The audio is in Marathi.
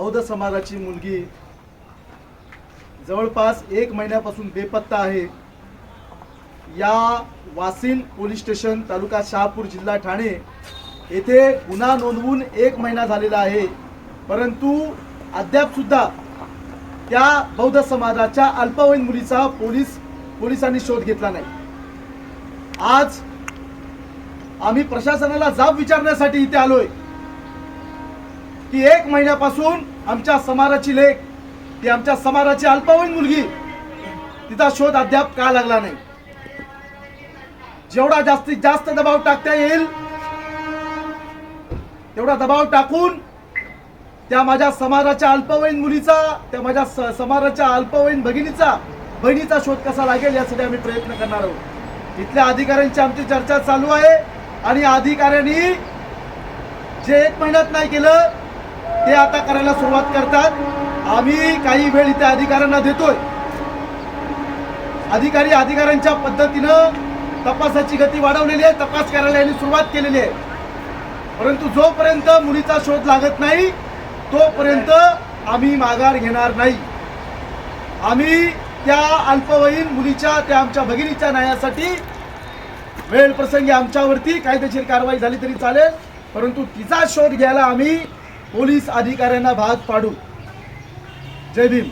बौद्ध समाजाची मुलगी. जवळपास एक महिन्यापासून बेपत्ता आहे. या वासिन पोलीस स्टेशन तालुका शहापूर जिल्हा ठाणे येथे गुन्हा नोंदवून एक महिना झालेला आहे. परंतु अद्याप सुद्धा त्या बौद्ध समाजाच्या अल्पवयीन मुलीचा पोलीस पोलिसांनी शोध घेतला नाही. आज आम्ही प्रशासनाला जाब विचारण्यासाठी इथे आलोय. की एक महिन्यापासून आमच्या समाजाची लेख ती आमच्या समाजाची अल्पवयीन मुलगी तिचा शोध अद्याप का लागला नाही. जेवढा जास्तीत जास्त दबाव टाकता येईल तेवढा दबाव टाकून त्या माझ्या समाजाच्या अल्पवयीन मुलीचा त्या माझ्या समाजाच्या अल्पवयीन भगिनीचा बहिणीचा शोध कसा लागेल यासाठी आम्ही प्रयत्न करणार आहोत. इथल्या अधिकाऱ्यांची आमची चर्चा चालू आहे आणि अधिकाऱ्यांनी जे एक महिन्यात नाही केलं ते आता करायला सुरुवात करतात. आम्ही काही वेळ इथे अधिकाऱ्यांना देतोय. अधिकारी अधिकाऱ्यांच्या पद्धतीनं तपासाची गती वाढवलेली आहे तपास करायला यांनी सुरुवात केलेली आहे. परंतु जोपर्यंत मुलीचा शोध लागत नाही तोपर्यंत आम्ही माघार घेणार नाही. आम्ही त्या अल्पवयीन मुलीच्या त्या आमच्या भगिनीच्या न्यायासाठी वेळ प्रसंगी आमच्यावरती कायदेशीर कारवाई झाली तरी चालेल परंतु तिचा शोध घ्यायला आम्ही पोलीस अधिकाऱ्यांना भाग पाडू. जय भीम.